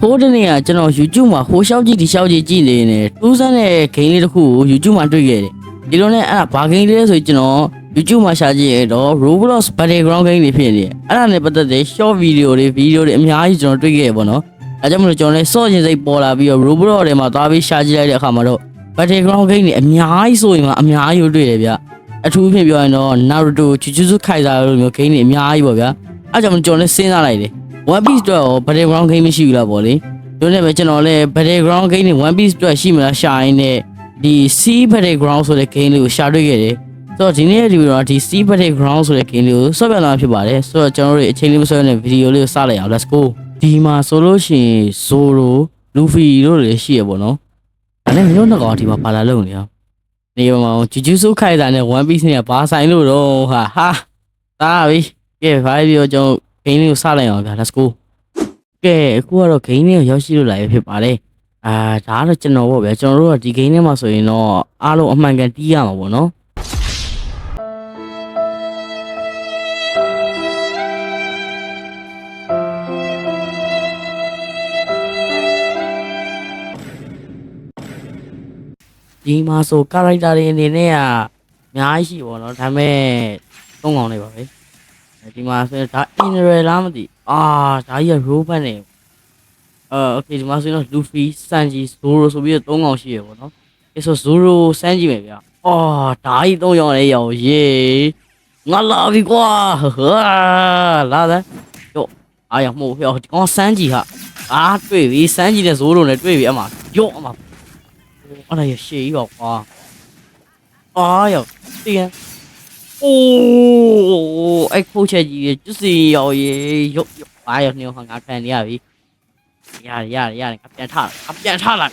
ဖိုးတနေ့ကကျွန်တော် YouTube မှာဟိုလျှောက်ကြည့်ဒီလျှောက်ကြည့်ကြည့်နေနေတူးစမ်းတဲ့ဂိမ်းလေးတစ်ခုကို YouTube မှာတွေ့ခဲ့တယ်ဒီလိုနဲ့အဲ့ဒါဘာဂိမ်းလေးလဲဆိုရင်ကျွန်တော် YouTube မှာရှာကြည့်ရတော့ Roblox Battleground game တွေဖြစ်နေတယ်အဲ့ဒါနဲ့ပတ်သက်တဲ့ short video တွေ video တွေအများကြီးကျွန်တော်တွေ့ခဲ့ရပေါ့နော်အဲကြောင့်မလို့ကျွန်တော်လည်းစော့ကျင်စိတ်ပေါ်လာပြီးတော့ Roblox ထဲမှာသွားပြီးရှာကြည့်လိုက်တဲ့အခါမှာတော့ Battleground game တွေအများကြီးဆိုရင်မှအများကြီးတွေ့တယ်ဗျအထူးဖြင့်ပြောရင်တော့ Naruto Jujutsu Kaisen လိုမျိုး game တွေအများကြီးပေါ့ဗျာအဲကြောင့်မလို့ကျွန်တော်လည်းစဉ်းစားလိုက်တယ် One Piece အတွက်ရော Battleground game မရှိဘူးလားပေါ့လေတို့နဲ့ပဲကျွန်တော်လည်း Battleground game တွေ One Piece အတွက်ရှိမလားရှာရင်းနဲ့ဒီ Sea Battleground ဆိုတဲ့ game လေးကိုရှာတွေ့ခဲ့တယ်ဆိုတော့ဒီနေ့ဒီဗီဒီယိုကဒီ Sea Battleground ဆိုတဲ့ game လေးကိုဆော့ပြလာဖြစ်ပါတယ်ဆိုတော့ကျွန်တော်တို့အချိန်လေးမဆွဲနဲ့ဗီဒီယိုလေးကိုစလိုက်အောင် let's go ဒီမှာဆိုလို့ရှိရင် Zoro Luffy တို့လည်းရှိရပေါ့နော်ဒါနဲ့မျိုးနှစ်ကောင်ဒီမှာပါလာလို့နေအောင်နေမှာဂျူဂျူဆုခိုက်တာနဲ့ One Piece နဲ့ဘာဆိုင်လို့တော့ဟာဟာတာပြီကဲဘာပြီးတော့ကျွန်တော် game လေးကိုစလိုက်အောင်ဗျာ let's go ကဲအခုကတော့ game လေးကိုရောက်ရှိလို့လာရဖြစ်ပါတယ်အာဒါကတော့ကျွန်တော်ပေါ့ဗျာကျွန်တော်တို့ကဒီ game ထဲမှာဆိုရင်တော့အားလုံးအမှန်ကန်တီးရမှာပေါ့နော်ဒီမှာဆို character တွေအနေနဲ့ကအများကြီးရှိပေါ့နော်ဒါပေမဲ့သုံးကောင်လေးပါပဲ 哎，他妈，所以打，你女儿那么的，啊，打也毫不呢？呃，OK，，他，妈，所以老路飞三级，输入，手谓的东皇系，我操，哎，说输入三级，没妹啊，哦，打一东皇，的，要，耶，我老的瓜，呵呵，啊，拿来。哟，哎呀，莫标，刚三级哈，啊，对，你三级的时候，弄来，对，别嘛，哟，嘛，我，哎呀，谢，一个，啊，哎呀，对呀。 오, 엑포체지 주세요예. 요, 요. 아, 요, 요, 한 앞에 니야 이. 야, 야, 야, 갑자기 타, 갑자기 타라.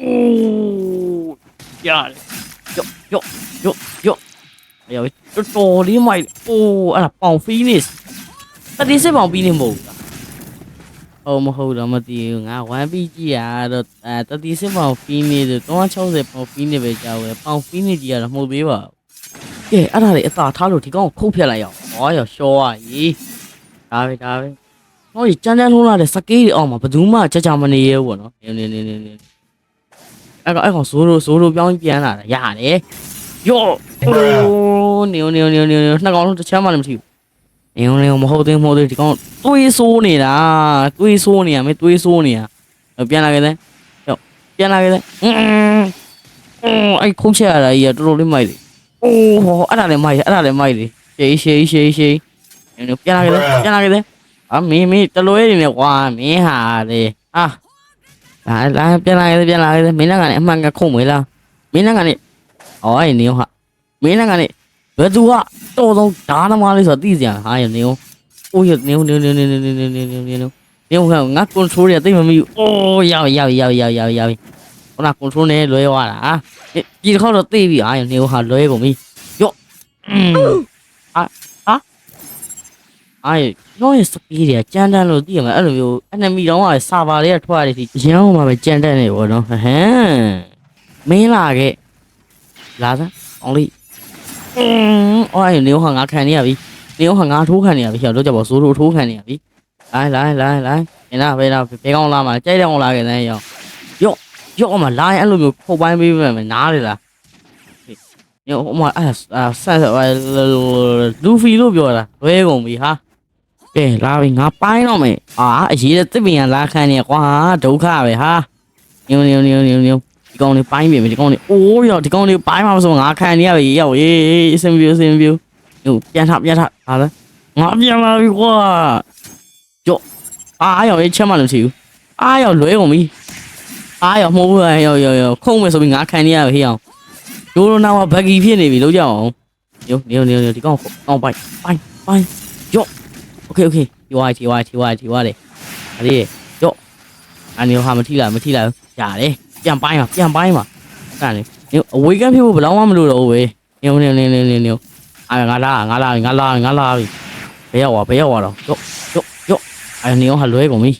오, 야, 요, 요, 요, 요. 야, 저 쪼리 마이. 오, 아, 방 피니스. ta đi xếp vòng pin mù ôm hồ đó mà tiêu ngã quá bị gì à rồi à ta đi xếp vòng pin này rồi tôi cho xếp vòng pin này về chào về vòng pin này gì à là mua bí bảo ကြောက်ပဲပေါင်ဖီနစ်ကြီးကတော့မဟုတ်သေးပါဘူးကဲအဲ့ဒါလေးအသာထားလို့ဒီကောင်ကိုခုတ်ဖြတ်လိုက်ရအောင်ဟောရောရှောရကြီးဒါပဲဒါပဲဟောဒီကြမ်းကြမ်းလုံးလာတဲ့စကေးတွေအောက်မှာဘယ်သူမှကြကြမနေရဲဘူးပေါ့နော်နေနေနေနေနေအဲ့ကောင်အဲ့ကောင်ဇိုးရိုဇိုးရိုပြောင်းပြန်လာတာရတယ်ယောအိုးနေနေနေနေနှစ်ကောင်လုံးတစ်ချမ်းမှလည်းမထီဘူးနေနေမဟုတ်သေးမဟုတ်သေးဒီကောင်တွေးဆိုးနေတာတွေးဆိုးနေရမယ်တွေးဆိုးနေရပြန်လာခဲ့တဲ့ယောပြန်လာခဲ့တဲ့အင်းအဲ့ခုတ်ချက်ရတာကြီးကတော်တော်လေးမိုက်တယ် အိုးဟောအဲ့ဒါလည်းမိုက်တယ်အဲ့ဒါလည်းမိုက်တယ်ရှေးရှေးရှေးရှေးနေပြန်လာခဲ့တဲ့ပြန်လာခဲ့တဲ့အမင်းမင်းတလွဲနေနဲ့ကွာမင်းဟာလေဟာလာလာပြန်လာခဲ့ပြန်လာခဲ့မင်းလည်းကနေအမှန်ကခုံမလားမင်းလည်းကနေအော်အဲ့နေဟာမင်းလည်းကနေဘယ်သူကတော်တော်ဓာတ်သမားလေးဆိုတော့သိစရာဟာရနေအိုးရနေနေနေနေနေနေနေနေနေနေနေဟောငါ control ရသိမမီအိုးရောက်ရောက်ရောက်ရောက်ရောက်ရောက် ခုန control နဲ့လွဲသွားတာဟာဒီတစ်ခေါက်တော့သိပြီဟာရနေဟာလွဲကုန်ပြီယော့အာဟာအဲ့တော့ရစပီးတွေကကြမ်းတမ်းလို့သိရမှာအဲ့လိုမျိုး enemy တောင်ကစာပါတွေကထွက်ရတယ်ဒီရန်အောင်မှာပဲကြမ်းတမ်းနေပေါ့နော်ဟမ်မင်းလာခဲ့လာစမ်းအောင်လေးအင်းအော်အဲ့နေဟောငါခံနေရပြီနေဟောငါထိုးခံနေရပြီဟောတော့ကြပါစိုးထိုးထိုးခံနေရပြီလာလာလာလာနေလားဘယ်လားဘယ်ကောင်းလာမှာကြိုက်တဲ့အောင်လာခဲ့တဲ့ ရောယော့ယော့အမလာရင်အဲ့လိုမျိုးဖုတ်ပိုင်းပေးမယ်နားလေလားယော့အမအဲ့ဆန်လူဖီလို့ပြောတာလွဲကုန်ပြီဟာကဲလာပြီငါပိုင်းတော့မယ်အာအရေးတဲ့တစ်ပင်ကလာခံနေကွာဒုက္ခပဲဟာညုံညုံညုံညုံညုံဒီကောင်လေးပိုင်းပြီဒီကောင်လေးအိုးရောဒီကောင်လေးပိုင်းမှာမဆိုငါခံနေရပြီရောက်ရေးအစင်ပြူအစင်ပြူညိုပြန်ထပြန်ထဟာလဲငါပြန်လာပြီကွာကြော့အားရောရေးချက်မှလည်းမရှိဘူးအားရောလွဲကုန်ပြီ အားရောမှုဘူးရောရောရောခုံးမယ်ဆိုပြီးငါခံနေရပြီဟေးအောင်ဒိုရိုနာကဘဂီဖြစ်နေပြီလို့ကြောက်အောင်ညိုညိုညိုဒီကောင်ကောင်ပိုင်းပိုင်းပိုင်း โอเคโอเคဒီဝါဒီဝါဒီဝါဒီဝါလေအလေးရော့အနီဟာမထိလာမထိလာရတယ်ပြန်ပိုင်းပါပြန်ပိုင်းပါအဲ့ဒါလေညအဝေးကဖြစ်ဖို့ဘယ်တော့မှမလို့တော့ဘူးပဲညုံနေနေနေနေနေအာငါလာငါလာငါလာငါလာပြီဘယ်ရောက်သွားဘယ်ရောက်သွားတော့ရော့ရော့ရော့အဲ့နေဟာလွဲကုန်ပြီ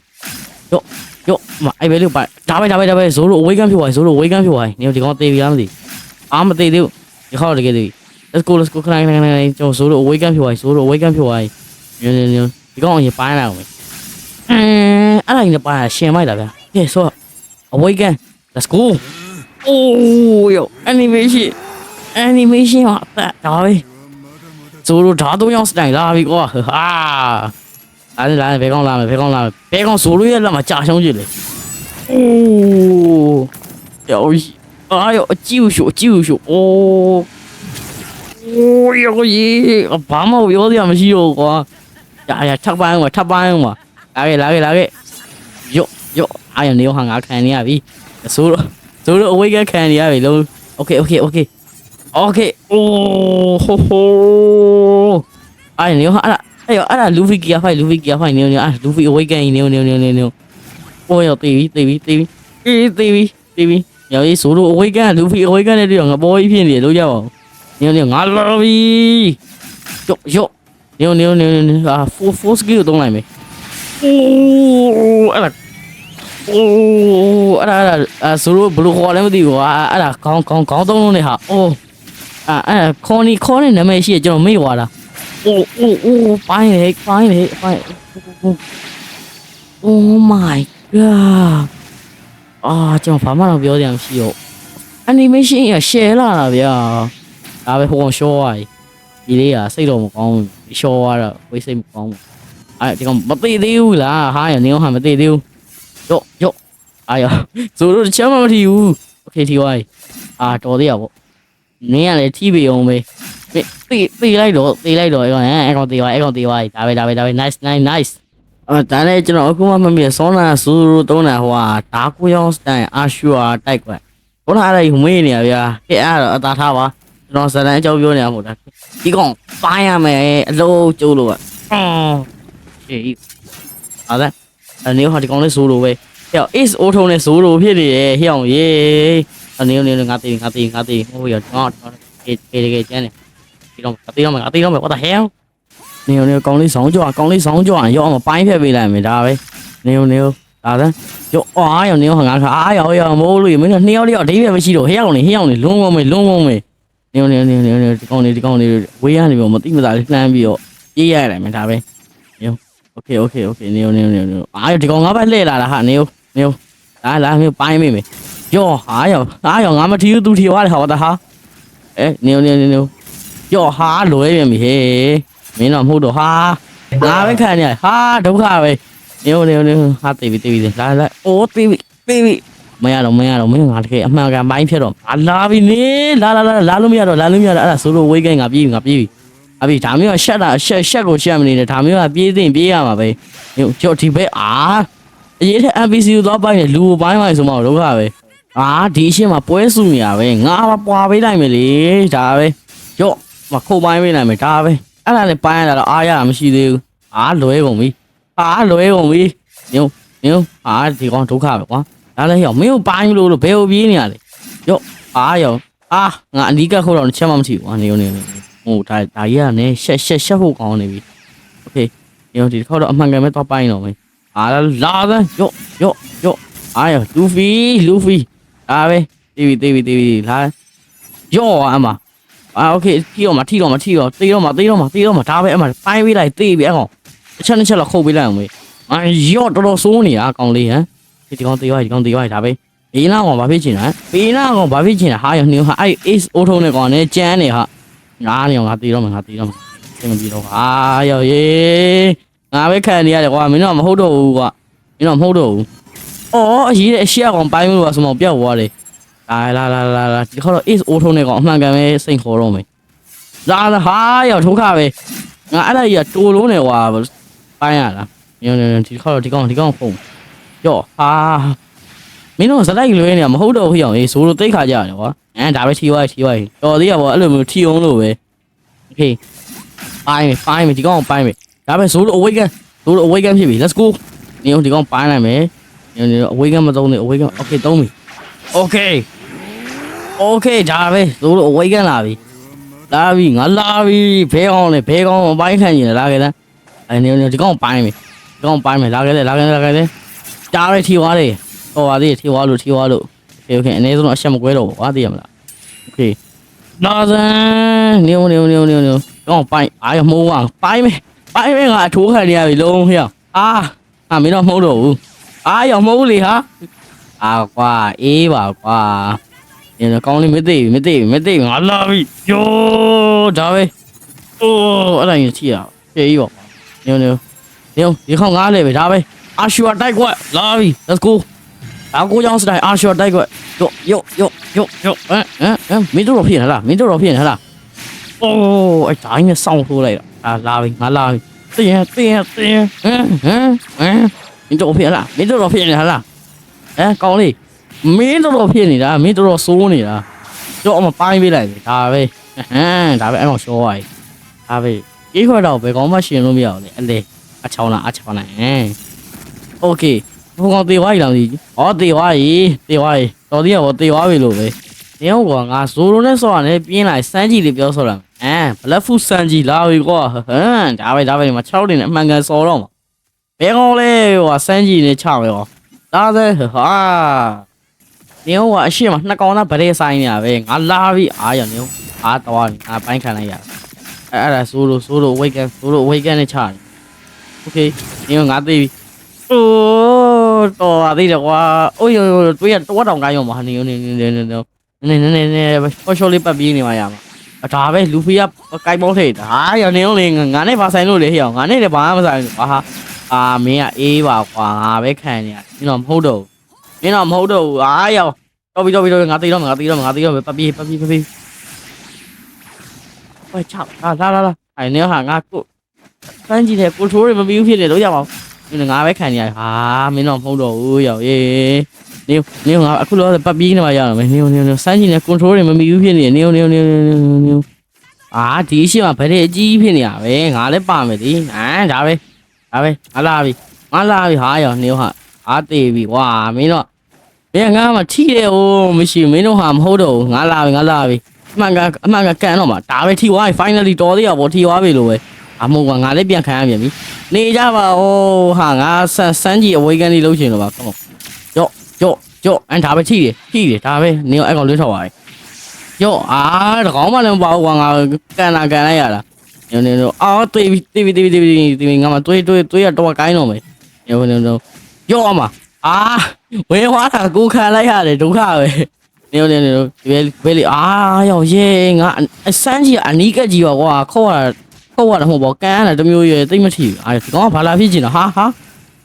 ရော့ရော့မ အဲ့ဘယ်လိုပါဒါပဲဒါပဲဒါပဲဇိုးလိုအဝေးကဖြစ်သွားဇိုးလိုအဝေးကဖြစ်သွားညဒီကောင်တေးပြီလားမသိအာမသေးသေးဘူးဒီခေါက်တကယ်သေး let's go let's go ခဏခဏခဏကျွန်တော်ဇိုးလိုအဝေးကဖြစ်သွားဇိုးလိုအဝေးကဖြစ်သွားညညညဒီကောင်အရင်ပိုင်းလာအောင်မယ်အင်းအဲ့ဒါကြီးနဲ့ပါရရှင်မိုက်တာဗျာကဲဆို awaken let's go အိုးယော animation animation อ่ะဒါပဲဆိုတော့ဓာတ်သုံးယောက်စတိုင်လာပြီကွာဟာ အဲ့ဒါလည်းဘယ်ကောင်းလာမလဲဘယ်ကောင်းလာမလဲဘယ်ကောင်းဆိုလို့ရလက်မှာကြာရှုံးကြည့်လေအိုးယောအာယောအကြည့်ရှုအကြည့်ရှုအိုးအိုးယောကြီးဘာမှပြောစရာမရှိတော့ကွာရာရာထပ်ပိုင်းကွာထပ်ပိုင်းကွာလာခဲ့လာခဲ့လာခဲ့ယောယောအာယောနေရောဟာငါခံနေရပြီဆိုတော့ဆိုတော့အဝိတ်ကခံနေရပြီလုံးโอเคโอเคโอเค โอเคโอ้โหโหไอ้เ အဲ့ရောအဲ့ဒါ Luffy Gear 5 Luffy Gear 5နေနေအဲ့ Luffy Awaken နေနေနေနေနေပေါ်ရောတေးပြီးတေးပြီးတေးပြီးအေးတေးပြီးတေးပြီးရောရေးဆိုလို့ Awaken Luffy Awaken နဲ့တူရောငါပေါ်ကြီးဖြစ်နေလို့ရပါဘူးနေနေငါလာပြီယော့ယော့နေနေနေနေအာ full full skill တုံးလိုက်မယ်အိုးအဲ့ဒါအိုးအဲ့ဒါအဲ့ဒါဆိုလို့ဘယ်လိုခေါ်လဲမသိဘူးကွာအဲ့ဒါခေါင်းခေါင်းခေါင်းသုံးလုံးနဲ့ဟာအိုးအဲ့ခေါနီခေါနီနာမည်ရှိရကျွန်တော်မေ့သွားတာ အိုးအိုးအိုးပိုင်းလေပိုင်းလေပိုင်း Oh my god အာကျွန်တော်ဘာမှတော့ပြောစရာမရှိတော့ animation ရ share လာတာဗျာဒါပဲဟိုကောင် show ရည်ဒီလေးကစိတ်တော့မကောင်းဘူး show ရတော့ဝိတ်စိတ်မကောင်းဘူးအဲ့ဒီကောင်မသိသေးဘူးလားဟာရနေအောင်ဟာမသိသေးဘူးယော့ယော့အာရဆိုတော့ချမ်းမမထီဘူး okay ထီသွားပြီအာတော်သေးရပေါ့နင်းကလည်းထိပေအောင်ပဲ ပြေးပြေးလိုက်တော့ပြေးလိုက်တော့အဲ့ကောင်အဲ့ကောင်တေးသွားအဲ့ကောင်တေးသွားဒါပဲဒါပဲဒါပဲ nice nice nice အဲ့ဒါလည်းကျွန်တော်အခုမှမမြင်စောနာစူရူတုံးတာဟိုဟာဒါကူယောင်းစတိုင်အာရှူအာတိုက်ကွက်ဘုရားအဲ့ဒါမေးနေရဗျာကဲအဲ့တော့အသာထားပါကျွန်တော်စတန်အကြောင်းပြောနေတာမဟုတ်လားဒီကောင်ပိုင်းရမယ်အလုံးကျိုးလို့อ่ะအော်ရှေ့ဟာဒါအနေဟောဒီကောင်လေးဆိုးလို့ပဲဟဲ့ is အိုးထုံးနဲ့ဆိုးလို့ဖြစ်နေရဲ့ဟဲ့အောင်ရေးအနေနဲ့ငါတေးငါတေးငါတေးဟိုရတော့ကေကေကေကျန်နေ သေးတော့အသေးတော့မယ်အသေးတော့မယ် what the hell နေနေကောင်းလေးဆောင်းကြောကောင်းလေးဆောင်းကြောရောအမပိုင်းဖက်ပေးလိုက်မယ်ဒါပဲနေနေဒါသာရောအားရောနေဟငါခါအားရောရောမိုးလို့မင်းနှစ်ယောက်တယောက်အဓိပ္ပာယ်မရှိတော့ဟဲ့ကောင်နေဟဲ့ကောင်နေလုံးဝမေလုံးဝမေနေနေနေနေဒီကောင်နေဒီကောင်နေဝေးရနေပြီမသိမသာလှမ်းပြီးတော့ပြေးရရတယ်မယ်ဒါပဲနေโอเคโอเคโอเคနေနေနေအားရောဒီကောင်ငါပဲလှည့်လာတာဟာနေနေလာလာမျိုးပိုင်းမိမယ်ရောအားရောအားရောငါမထီးဘူးသူထီးသွားတယ်ဟာဘာသာဟာအဲနေနေနေ ကြော်ဟာလွဲပြန်ပြီဟဲ့မင်းတော့မဟုတ်တော့ဟာငါပဲခံနေရဟာဒုက္ခပဲနေနေနေဟာတေးပြီတေးပြီလာလာအိုးတေးပြီတေးပြီမရတော့မရတော့မင်းငါတကယ်အမှန်ကန်ပိုင်းဖြစ်တော့အလာပြီနေလာလာလာလာလို့မရတော့လာလို့မရတော့အဲ့ဒါဆိုလိုဝေးကင်းငါပြေးပြီငါပြေးပြီအပြီဒါမျိုးကရှက်တာရှက်ရှက်ကိုရှက်မနေနဲ့ဒါမျိုးကပြေးသိင်ပြေးရမှာပဲကြော်ဒီပဲအာအရေးတဲ့ NPC ကိုသွားပိုင်းနဲ့လူကိုပိုင်းပိုင်းဆိုမှဒုက္ခပဲအာဒီအရှင်းမှာပွဲစုနေတာပဲငါပွာပေးလိုက်မယ်လေဒါပဲကြော့ မခုတ်ပိုင်းပေးနိုင်မယ်ဒါပဲအဲ့ဒါလည်းပိုင်းရတာတော့အားရတာမရှိသေးဘူးအာလွဲကုန်ပြီအာလွဲကုန်ပြီညုံညုံအာဒီကောင်ဒုက္ခပဲကွာဒါလည်းရောမင်းကိုပိုင်းလို့လို့ဘယ်ကိုပြေးနေရလဲရော့အာရောအာငါအနီးကခုတ်တော့ချက်မှမထီဘူးကွာနေုံနေနေဟိုဒါဒါကြီးကလည်းရှက်ရှက်ရှက်ဖို့ကောင်းနေပြီโอเคညုံဒီခေါက်တော့အမှန်ကန်ပဲတော့ပိုင်းတော့မယ်အာလာသရော့ရော့ရော့အာရောလူဖီလူဖီ ဒါပဲတီးပြီတီးပြီတီးပြီလာရော့အမ အာโอเคထီတော့မထီတော့မထီတော့တေးတော့မတေးတော့မတေးတော့မဒါပဲအမပိုင်းပေးလိုက်တေးပြီအကောင်တစ်ချက်တစ်ချက်လောက်ခုတ်ပေးလိုက်အောင်မေးအာရော့တော်တော်စိုးနေတာအကောင်လေးဟမ်ဒီကောင်တေးသွားဒီကောင်တေးသွားဒါပဲဘေးနာကောင်ဘာဖြစ်ချင်လဲဘေးနာကောင်ဘာဖြစ်ချင်လဲဟာရနေဟာအဲ့ ace အိုးထုံးနေကောင်နဲ့ကြမ်းနေဟာငါနေအောင်ငါတေးတော့မငါတေးတော့မသင်မပြီးတော့ဟာရောရေငါပဲခံနေရတယ်ကွာမင်းတော့မဟုတ်တော့ဘူးကွာမင်းတော့မဟုတ်တော့ဘူးအော်အရေးတဲ့အရှက်ကောင်ပိုင်းလို့ပါဆိုမှပြောက်သွားတယ် လာလာလာလာလာဒီခေါက်တော့ is အိုးထုံးနေကောင်အမှန်ကန်ပဲစိတ်ခေါ်တော့မယ်လာလာဟာရောက်ထိုးခပဲငါအဲ့ဒါကြီးကတိုးလုံးနေကွာပိုင်းရလားညညဒီခေါက်တော့ဒီကောင်ဒီကောင်ဖုံယော့ဟာမင်းတို့စလိုက်လွဲနေတာမဟုတ်တော့ဘူးအောင်ရေးဆိုလို့တိတ်ခါကြရတယ်ကွာအဲဒါပဲထီဝိုင်းထီဝိုင်းတော်သေးရပေါ့အဲ့လိုမျိုးထီအောင်လို့ပဲโอเคပိုင်းပိုင်းဒီကောင်ပိုင်းမယ်ဒါပဲဆိုလို့ awaken ဆိုလို့ awaken ဖြစ်ပြီ let's go ညဒီကောင်ပိုင်းလိုက်မယ်ညည awaken မသုံးနဲ့ awaken okay သုံးပြီ Okay. Okay ဒါပဲသူတို့အဝိတ်ကန်လာပြီလာပြီငါလာပြီဘဲကောင်းလေဘဲကောင်းအပိုင်းခံနေလာခဲ့တဲ့အဲနေနေဒီကောင်ပိုင်းပြီဒီကောင်ပိုင်းပြီလာခဲ့လေလာခဲ့လေလာခဲ့လေကြားရထီသွားတယ်ဟောပါသေးထီသွားလို့ထီသွားလို့ Okay okay အနေဆုံးအချက်မကွဲတော့ဘူးဟာသိရမလား Okay လာစမ်းနေနေနေနေနေကောင်ပိုင်းအားရမိုးဝပိုင်းမယ်ပိုင်းမယ်ငါအထိုးခံနေရပြီလုံးဟျောအာအာမင်းတော့မဟုတ်တော့ဘူးအားရောမဟုတ်ဘူးလေဟာအာကွာအေးပါကွာ ဒီကောင်းလေးမသိဘူးမသိဘူးမသိဘူးငါလာပြီယိုးဒါပဲအိုးအဲ့ဒါရင်ချီရပြေးပါညိုညိုညိုဒီခေါင်းငါလေပဲဒါပဲအာရှူတိုက်ကွက်လာပြီ let's go ဒါကိုကြောင့်စတိုင်အာရှူတိုက်ကွက်ယောယောယောယောယောဟမ်ဟမ်ဟမ်မင်းတို့တော့ဖြစ်နေလားမင်းတို့တော့ဖြစ်နေလားအိုးအဲ့ဒါင်းနဲ့စောင်းထိုးလိုက်တော့အာလာပြီငါလာပြီတင်းတင်းတင်းဟမ်ဟမ်ဟမ်မင်းတို့ဖြစ်လားမင်းတို့တော့ဖြစ်နေလားဟမ်ကောင်းလေး မင်းတို့တော့ဖြစ်နေတာမင်းတို့တော့စိုးနေတာကြောက်အမပိုင်းပေးလိုက်ပြီဒါပဲဟမ်ဒါပဲအဲ့ကောင်ရှောသွားပြီဒါပဲအေးခွက်တော့ဘယ်ကောင်မှရှင်လို့မရအောင်လေအလေအချောင်းလားအချောင်းလားဟမ်โอเคဘုံကောင်တေသွားပြီလားမသိဘူးဩတေသွားပြီတေသွားပြီတော်သေးရောတေသွားပြီလို့ပဲနေဟုတ်ကွာငါဇိုလိုနဲ့ဆော့ရတယ်ပြင်းလိုက်စမ်းကြည့်လေးပြောဆော့တာအမ်ဘလက်ဖူစမ်းကြည့်လာပြီကွာဟမ်ဒါပဲဒါပဲမ6တင်နဲ့အမှန်ကန်ဆော်တော့မှာဘယ်ကောင်လဲဟိုစမ်းကြည့်နေချမယ်ဟောဒါသေးဟာ နေဟုတ်ကအရှိမနှစ်ကောင်သားဗရဲဆိုင်နေရပဲငါလာပြီအားရနေအားတော့ငါပိုင်းခံလိုက်ရအဲ့အဲ့ဒါဆိုလိုဆိုလိုဝိတ်ကန်ဆိုလိုဝိတ်ကန်နဲ့ချတယ်โอเคနေငါသိပြီအိုးတော်ပါသေးတယ်ကွာအိုးရိုးတွေးရတော့တောင်ကိုင်းရောမှာနေနေနေနေနေနေနေနေနေပေါ်ချောလေးပတ်ပြီးနေမှာရမှာအဒါပဲလူဖီကကိုင်းပေါင်းထိတ်တာဟာရနေလေငါနဲ့ဘာဆိုင်လို့လေဟေ့အောင်ငါနဲ့လည်းဘာမှမဆိုင်ဘူးဟာအာမင်းကအေးပါကွာငါပဲခံနေရမင်းတော့မဟုတ်တော့ဘူး မင်းတော့မဟုတ်တော့ဘူးအာရောက်တော့ပြီးတော့ပြီးတော့ငါသိတော့ငါသိတော့ငါသိတော့ပတ်ပြီးပတ်ပြီးပတ်ပြီးဝဲချောက်လာလာလာအဲနေဟာငါကိုစမ်းကြည့်တယ်ကိုထိုးရမပြီးဘူးဖြစ်တယ်လို့ရပါဘူးမင်းငါပဲခံနေရဟာမင်းတော့မဟုတ်တော့ဘူးရောက်ရေးနေနေငါအခုလောပတ်ပြီးနေမှာရတော့မယ်နေနေနေစမ်းချင်တဲ့ control တွေမမီဘူးဖြစ်နေနေနေနေနေအာဒီရှိမှာဗတဲ့အကြီးဖြစ်နေရပဲငါလည်းပါမယ်ဒီဟမ်ဒါပဲဒါပဲငါလာပြီငါလာပြီဟာရောနေဟာ အားသေးပြီကွာမင်းတော့ဘယ်ငါမှထိတယ်ဟိုမရှိမင်းတို့ဟာမဟုတ်တော့ငါလာပြီငါလာပြီအမှန်ကအမှန်ကကန်တော့မှာဒါပဲထိသွားပြီ finally တော်သေးရပေါ့ထိသွားပြီလို့ပဲအမဟုတ်ကငါလည်းပြန်ခံရပြန်ပြီနေကြပါဦးဟာငါဆန်းစန်းကြီးအဝေးကန်လေးလှုပ်ရှင်တော့ပါကောကြော့ကြော့ကြော့အန်ဒါပဲထိတယ်ထိတယ်ဒါပဲနေအဲ့ကောင်လွတ်ထောက်ပါလေကြော့အာတကောင်မှလည်းမပါဘူးကွာငါကန်လာကန်လိုက်ရတာနေနေနေအော်တေးပြီတေးပြီတေးပြီတေးပြီတေးပြီငါမတွေးတွေးတွေးရတော့ကိုင်းတော့မယ်နေနေနေ ကြော့အမအာဝေးသွားတာကိုခံလိုက်ရတယ်ဒုက္ခပဲနေနေနေဒီဘယ်လေအာရောက်ရေးငါအစန်းကြီးအနီးကကြီးပါကွာခေါ်ရဟုတ်ရတယ်မဟုတ်ပါဘူးကန်ရတယ်တမျိုးရွယ်သိမ့်မထီဘူးအာဒီကောင်ကဘာလာဖြစ်ကျင်တာဟာဟာ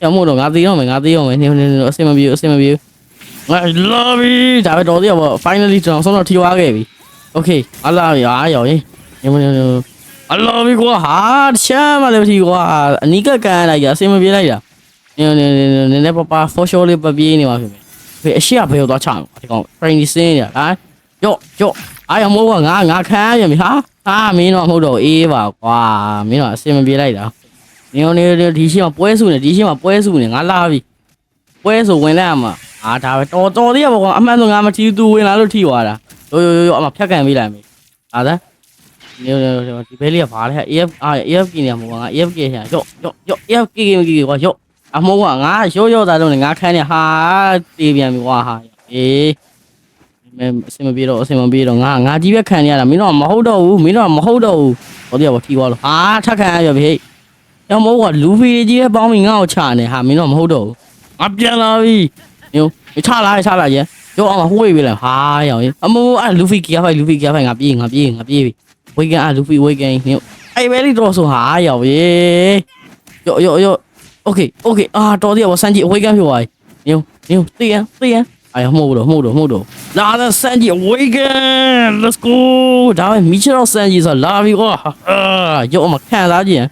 ရမို့တော့ငါသေးတော့မယ်ငါသေးတော့မယ်နေနေနေအစင်မပြေအစင်မပြေငါ love you ဒါပဲတော်သေးပါ finally ကျွန်တော်ဆုံးတော့ထီသွားခဲ့ပြီ okay အလားရအားရောရင်နေနေနေ I love you ကွာဟာချမ်းမလည်းထီကွာအနီးကကန်ရလိုက်ရအစင်မပြေလိုက်တာ နည်းနည်းနည်းနည်းပါပါ for sure လေးပပြေးနေမှာဖြစ်မယ်ဖေအရှိကဘယ်ကိုသွားချအောင်ဒီကောင် training စင်းရဟာကြော့ကြော့အားရမိုးကငါငါခံရပြီဟာဟာမင်းတော့မဟုတ်တော့အေးပါကွာမင်းတော့အစင်မပြေလိုက်တာနင်းနေဒီရှိမှာပွဲစုနေဒီရှိမှာပွဲစုနေငါလာပြီပွဲဆိုဝင်လိုက်မှာအာဒါပဲတော်တော်သေးရပါကွာအမှန်ဆိုငါမထီးသူဝင်လာလို့ထီသွားတာရိုးရိုးရိုးအမဖြတ်ကန်ပေးလိုက်မင်းဟာသားနေနေဒီဘဲလေးကဘာလဲ AF AFK နေမှာငါ AFK ဟဲ့ရော့ရော့ရော့ AFK ကြီးကြီးကွာရော့ အမောကငါရော့ရော့သားလုံးငါခန်းနေဟာတေးပြန်ပြီကွာဟာအေးမင်းအစင်မပြေတော့အစင်မပြေတော့ငါငါကြီးပဲခံရတာမင်းတော့မဟုတ်တော့ဘူးမင်းတော့မဟုတ်တော့ဘူးဟောတရားပေါ့ထီသွားလို့ဟာထက်ခံရရပြီဟဲ့ရောမဟုတ်ကလူဖီကြီးပဲပေါင်းပြီးငါ့ကိုချနေဟာမင်းတော့မဟုတ်တော့ဘူးငါပြန်လာပြီညိုချလာချလာရဲ့ရောအောင်ဟိုးဝေးပြီလားဟာရောင်အမိုးအဲ့လူဖီကီယာဖိုင်လူဖီကီယာဖိုင်ငါပြေးငါပြေးငါပြေးပြီဝေကန်အဲ့လူဖီဝေကန်ညိုအဲ့ပဲလိတော့ဆိုဟာရောင်ရေ okay okay အာတော်တယ်ဗောစမ်းကြည့်အဝေးကမ်းဖြစ်သွားပြီနင်းနင်းတေးရန်တေးရန်အာရမှုတော့မှုတော့မှုတော့လာတဲ့စမ်းကြည့် awaken let's go ဒါပဲမိချတော့စမ်းကြည့်ဆိုလာပြီကွာအာရုပ်အမခံစားကြည့်ရန်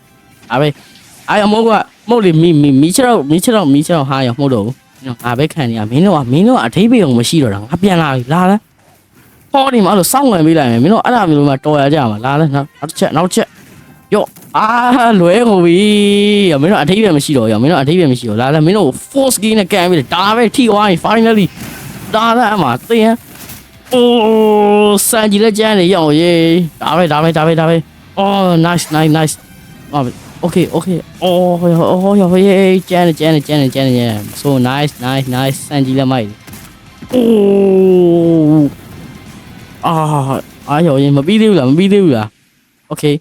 အာပဲအာရမှုကမဟုတ်လေမိမိမိချတော့မိချတော့မိချတော့ဟာရမှုတော့အာပဲခံနေရမင်းတို့ကမင်းတို့ကအထိပ္ပယ်ကိုမရှိတော့တာငါပြန်လာပြီလာလားဟောဒီမှာအဲ့လိုစောင့်ဝင်ပေးလိုက်မယ်မင်းတို့အဲ့ဒါမျိုးမှတော်ရကြမှာလာလဲနောက်တစ်ချက်နောက်တစ်ချက်ယော့ အာလွဲကုန်ပြီရမင်းတို့အထိပ္ပယ်မရှိတော့ရမင်းတို့အထိပ္ပယ်မရှိတော့လာလာမင်းတို့ force game နဲ့ကန်ပြီးဒါပဲထိသွားရင် finally ဒါလာအမသင်အိုးစံကြီးလက်ကျန်နေရအောင်ရေဒါပဲဒါပဲဒါပဲဒါပဲ oh nice nice nice ဟုတ်ပြီ okay okay အော်ဟောဟောဟောရေကျန်နေကျန်နေကျန်နေကျန်နေ so nice nice nice စံကြီးလက်မိုက်အိုးအာအာရောရင်မပြီးသေးဘူးလားမပြီးသေးဘူးလား okay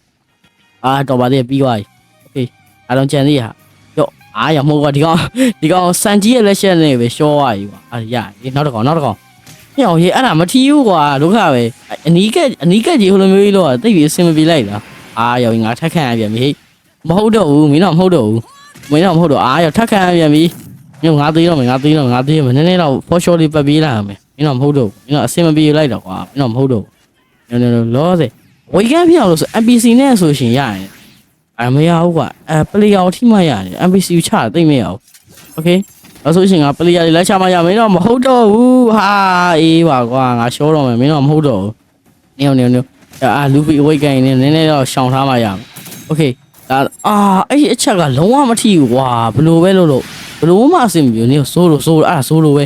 အာတော့ပါသေးပြီးသွားပြီ okay အားလုံးကျန်သေးရဟာရော့အားရမဟုတ်ပါဒီကောင်ဒီကောင်စန်ကြီးရဲ့လက်ချက်နဲ့ပဲရှောသွားပြီကွာအားရဒီနောက်တစ်ကောင်နောက်တစ်ကောင်ဟဲ့အောင်ရေအဲ့ဒါမထီးဘူးကွာဒုက္ခပဲအနီးကအနီးကကြီးဟိုလိုမျိုးကြီးလို့တိတ်ပြီးအဆင်မပြေလိုက်လားအားရောငါထက်ခံရပြန်ပြီမဟုတ်တော့ဘူးမင်းတော့မဟုတ်တော့ဘူးမင်းတော့မဟုတ်တော့အားရောထက်ခံရပြန်ပြီညငါသေးတော့မယ်ငါသေးတော့ငါသေးမယ်နည်းနည်းတော့ for sure လေးပတ်ပြေးလာမယ်မင်းတော့မဟုတ်တော့ဘူးမင်းတော့အဆင်မပြေလိုက်တော့ကွာမင်းတော့မဟုတ်တော့ဘူးနော်နော်လောစေ ဝေကန်ပြောင်းလို့ဆို NPC နဲ့ဆိုရှင်ရရင်အမရဘူးကွာအဲ player ကိုထိမှရတယ် NPC ကိုချတာသိမ့်မရဘူး Okay အဲ့ဆိုရှင်က player တွေလက်ချမှရမင်းတော့မဟုတ်တော့ဘူးဟာအေးပါကွာငါရှောတော့မယ်မင်းတော့မဟုတ်တော့ဘူးနေအောင်နေအောင်အာလူဖီအဝိတ်ကန်နေနည်းနည်းတော့ရှောင်ထားမှရမယ် Okay ဒါအာအဲ့ဒီအချက်ကလုံးဝမထီဘူးကွာဘလို့ပဲလို့လို့ဘလို့မှအဆင်မပြေနေဆိုးလို့ဆိုးလို့အဲ့ဒါဆိုးလို့ပဲ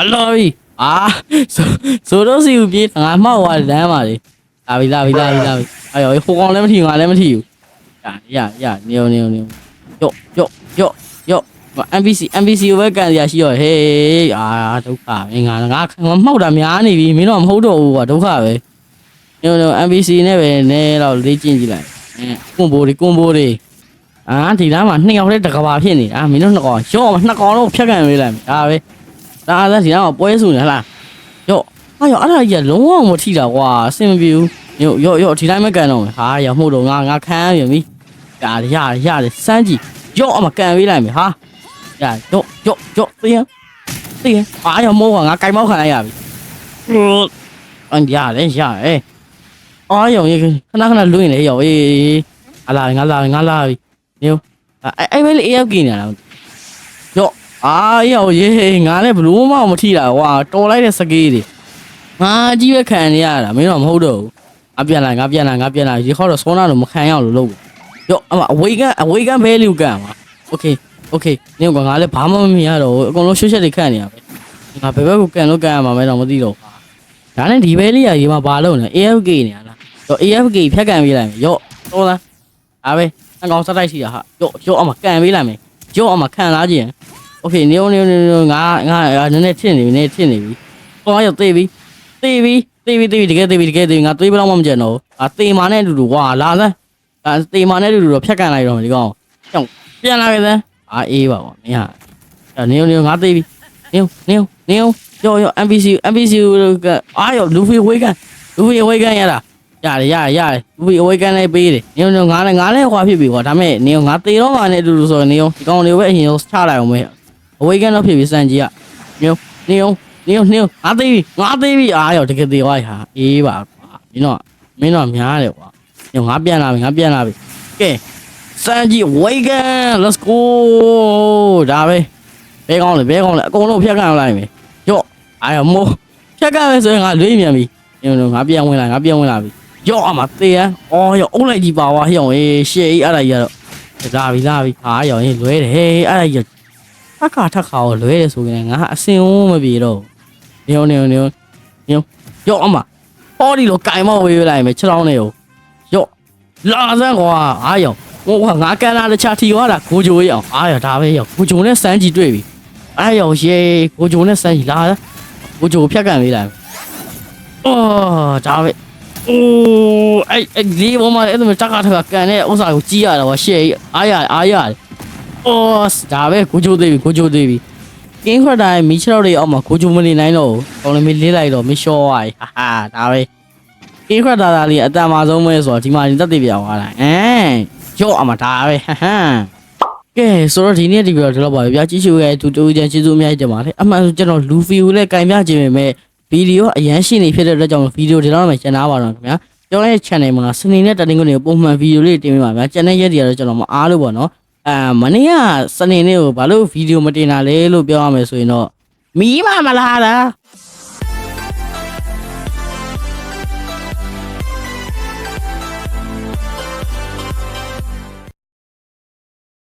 အလော်ပြီအာဆိုဆိုတော့စီဦးပြေးငါမှောက်သွားလမ်းပါလေ လာပြီလာပြီလာပြီလာပြီအဲ့ရောဟိုကောင်လည်းမထီငါလည်းမထီဘူးရရရနေနေနေယော့ယော့ယော့ယော့ MPC MPC ကိုပဲကန်ရရှိရောဟေးအာဒုက္ခမင်းငါငါငါမှောက်တာများနေပြီမင်းတော့မဟုတ်တော့ဘူးကွာဒုက္ခပဲညို့ညို့ MPC နဲ့ပဲနဲတော့လေ့ကျင့်ကြည့်လိုက်အဲကွန်ဘိုတွေကွန်ဘိုတွေအာဒီလားမှာနှစ်ယောက်တည်းတကဘာဖြစ်နေတာမင်းတို့နှစ်ကောင်ရော့နှစ်ကောင်လုံးဖြတ်ကန်ပေးလိုက်ဒါပဲဒါလည်းဒီလားမှာပွဲစုနေဟလားယော့ ဟာယော့အဲ့ဒါကြီးကလုံးဝမထီတာကွာအဆင်မပြေဘူးရော့ရော့ရော့ဒီတိုင်းမကန်တော့ဘူးဟာရမှုတော့ငါငါခံရပြီရာရရရတယ်စမ်းကြည့်ရော့အမကန်ပေးလိုက်မယ်ဟာရရော့ရော့ရော့တင်းတင်းအာရမိုးကငါကြိုင်မောက်ခံလိုက်ရပြီအန်ရတယ်ရတယ်အာရောရေခဏခဏလွင့်လေရောအေးအလာငါလာငါလာပြီညိုအဲ့အဲ့ပဲလေအေးရောက်กินနေတာရော့အာရောရေငါလည်းဘလို့မှမထီတာကွာတော်လိုက်တဲ့စကေးတွေ ငါကြီးပဲခံနေရတာမင်းတော့မဟုတ်တော့ဘူး ငါပြန်လာငါပြန်လာငါပြန်လာရေခေါ်တော့ဆောနာတော့မခံရအောင်လို့လုပ်ရော့အမအဝေးကန်အဝေးကန်ဘဲလူကန်ပါโอเคโอเคနင်ကငါလည်းဘာမှမမြင်ရတော့ဘူးအကုန်လုံးရွှတ်ချက်တွေခန့်နေရပဲငါဘယ်ဘက်ကိုကန်လို့ကန်ရမှာမဲတော့မသိတော့ဘူးဒါနဲ့ဒီဘဲလေးကရေမှာဘာလုပ်နေ AFK နေရလားရော့ AFK ဖြတ်ကန်ပေးလိုက်မယ်ရော့တော်လားအားပဲအကောင်စတိုက်ရှိတာဟာရော့ရော့အမကန်ပေးလိုက်မယ်ရော့အမခံလာခြင်းโอเคနေနေနေငါငါနည်းနည်းထစ်နေပြီနည်းထစ်နေပြီဟောရော့သေးပြီ သေးပြီတေးပြီတေးပြီတကယ်တေးပြီတကယ်တေးပြီငါသွေးဘယ်တော့မှမကြံတော့ဘူးအာတေးမာနဲ့အတူတူကွာလာစမ်းအာတေးမာနဲ့အတူတူတော့ဖြတ်ကန်လိုက်တော့မယ်ဒီကောင်ကြောင်ပြန်လာပြီစမ်းအာအေးပါကွာမင်းဟာအဲ့နေနေငါတေးပြီနေနေနေယောယော MPC MPC ကအာယောလူဖီဝေးကန်လူဖီဝေးကန်ရတာရတယ်ရတယ်ရတယ်လူဖီဝေးကန်လိုက်ပေးတယ်နေနေငါလည်းငါလည်းဟွာဖြစ်ပြီကွာဒါမဲ့နေငါတေးတော့မှနဲ့အတူတူဆိုနေဒီကောင်တွေပဲအရင်ဆုံးချလိုက်အောင်ပဲအဝေးကန်တော့ဖြစ်ပြီစံကြီးကနေနေ နေနေငါသေးပြီငါသေးပြီအားရောတကယ်သေးသွားဟာအေးပါကွာမင်းတော့မင်းတော့များတယ်ကွာညငါပြန်လာပြီငါပြန်လာပြီကဲစမ်းကြည့်ဝေးကန် let's go ဒါပဲဘဲကောင်းလေဘဲကောင်းလေအကုန်လုံးဖြတ်ကန်လိုက်မယ်ကြော့အားရောမိုးဖြတ်ကန်မယ်ဆိုရင်ငါလွေးမြန်ပြီညငါပြန်ဝင်လာငါပြန်ဝင်လာပြီကြော့အမသေးရအော်ရောအုံးလိုက်ကြီးပါဝါဟေ့အောင်အေးရှေ့အဲ့ဒါကြီးကတော့လာပြီလာပြီဟာရောဟေးလွဲတယ်ဟေးအဲ့ဒါကြီးထက်ခါထက်ခါကိုလွဲတယ်ဆိုရင်ငါအစင်ဝမပြေတော့ နေနေနေနေရော့အမဟောဒီလိုကင်မောက်ဝေးလိုက်မယ်ခြေထောက်နဲ့ရောရော့လာစမ်းကွာအားရောဟိုကငါကန်လာတခြားထီသွားတာကိုဂျိုရအောင်အားရောဒါပဲရောကိုဂျိုနဲ့စမ်းကြည့်တွေ့ပြီအားရောရေကိုဂျိုနဲ့စမ်းကြည့်လာကိုဂျိုဖြတ်ကန်ပေးလိုက်အော်ဒါပဲအိုးအဲ့အဲ့ဒီဘောမအဲ့ဒါတက်ကထက်ကကန်တဲ့ဥစ္စာကိုကြီးရတာကွာရှေ့အားရအားရအော်ဒါပဲကိုဂျိုသေးပြီကိုဂျိုသေးပြီ ကင်းခွက်တိုင်းမီးချောက်တွေအောက်မှာကိုဂျုံမနေနိုင်တော့ဘူး။ကောင်းလည်းမလေးလိုက်တော့မလျှော့သွားပြီ။ဟာဟာဒါပဲ။ကင်းခွက်သားသားလေးအတန်မာဆုံးပဲဆိုတော့ဒီမှာဒီတက်တည်ပြောင်းသွားတာ။အမ်ရော့အမဒါပဲဟဟမ်။ကဲဆိုတော့ဒီနေ့ဒီဗီဒီယိုဒီလောက်ပါပဲဗျာကြည့်ရှုရဲ့တူတူချန်ကျေးဇူးအများကြီးတင်ပါတယ်။အမှန်ဆိုကျွန်တော်လူဖီကိုလည်းကင်ပြခြင်းပဲမဲ့ဗီဒီယိုအရန်ရှင်းနေဖြစ်တဲ့အတွက်ကြောင့်ဗီဒီယိုဒီလောက်မှကျန်သားပါတော့ခင်ဗျာ။ကျွန်တော်ရဲ့ channel မှာစနေနဲ့တနင်္ဂနွေပုံမှန်ဗီဒီယိုလေးတင်ပေးပါဗျာ။ကျန်တဲ့ရက်တွေကတော့ကျွန်တော်မအားလို့ပေါ့နော်။ အာမနေ့ကစနေနေ့ကိုဘာလို့ဗီဒီယိုမတင်တာလဲလို့ပြောရမယ်ဆိုရင်တော့မီးမမလာတာ